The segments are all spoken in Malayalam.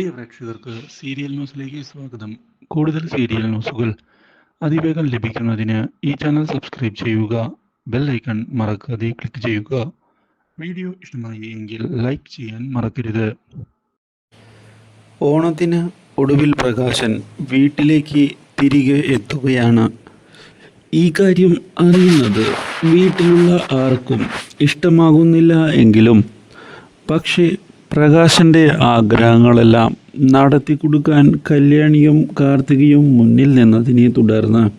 പ്രിയ പ്രേക്ഷകർക്ക് സീരിയൽ ന്യൂസിലേക്ക് സ്വാഗതം. കൂടുതൽ സീരിയൽ ന്യൂസുകൾ അതിവേഗം ലഭിക്കുന്നതിന് ഈ ചാനൽ സബ്സ്ക്രൈബ് ചെയ്യുക ബെൽ ഐക്കൺ മറക്കാതെ ക്ലിക്ക് ചെയ്യുക. വീഡിയോ ഇഷ്ടമായി എങ്കിൽ ലൈക്ക് ചെയ്യാൻ മറക്കരുത്. ഓണത്തിന് ഒടുവിൽ പ്രകാശൻ വീട്ടിലേക്ക് തിരികെ എത്തുകയാണ്. ഈ കാര്യം അറിയുന്നത് വീട്ടിലുള്ള ആർക്കും ഇഷ്ടമാകുന്നില്ല എങ്കിലും പക്ഷേ പ്രകാശന്റെ ആഗ്രഹങ്ങളെല്ലാം നടത്തി കൊടുക്കാൻ കല്യാണിയും കാർത്തികയും മുന്നിൽ നിന്നതിനെ തുടർന്ന്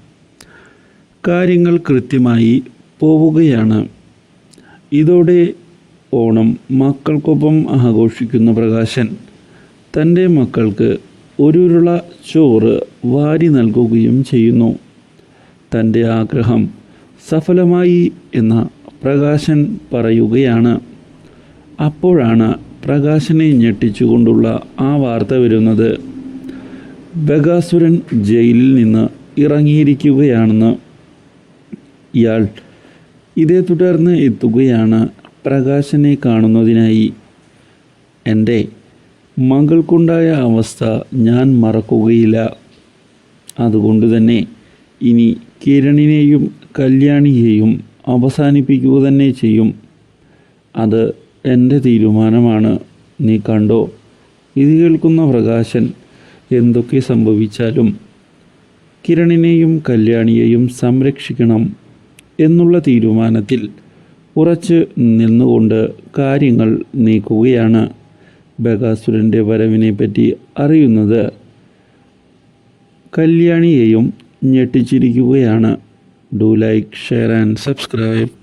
കാര്യങ്ങൾ കൃത്യമായി പോവുകയാണ്. ഇതോടെ ഓണം മക്കൾക്കൊപ്പം ആഘോഷിക്കുന്ന പ്രകാശൻ തന്റെ മക്കൾക്ക് ഒരുരുള ചോറ് വാരി നൽകുകയും ചെയ്യുന്നു. തന്റെ ആഗ്രഹം സഫലമായി എന്ന പ്രകാശൻ പറയുകയാണ്. അപ്പോഴാണ് പ്രകാശനെ ഞെട്ടിച്ചുകൊണ്ടുള്ള ആ വാർത്ത വരുന്നത് ബഗാസുരൻ ജയിലിൽ നിന്ന് ഇറങ്ങിയിരിക്കുകയാണെന്ന് ഇയാൾ ഇതേ തുടർന്ന് എത്തുകയാണ് പ്രകാശനെ കാണുന്നതിനായി. എന്റെ മകൾക്കുണ്ടായ അവസ്ഥ ഞാൻ മറക്കുകയില്ല. അതുകൊണ്ട് തന്നെ ഇനി കിരണിനെയും കല്യാണിയെയും അവസാനിപ്പിക്കുക തന്നെ ചെയ്യും. അത് എന്റെ തീരുമാനമാണ്. നീ കണ്ടോ? ഇത് കേൾക്കുന്ന പ്രകാശൻ എന്തൊക്കെ സംഭവിച്ചാലും കിരണിനെയും കല്യാണിയെയും സംരക്ഷിക്കണം എന്നുള്ള തീരുമാനത്തിൽ ഉറച്ച് നിന്നുകൊണ്ട് കാര്യങ്ങൾ നീക്കുകയാണ് ബകാസുരന്റെ വരവിനെ പറ്റി അറിയുന്നത്. കല്യാണിയെയും ഞെട്ടിച്ചിരിക്കുകയാണ്. Do like share and subscribe.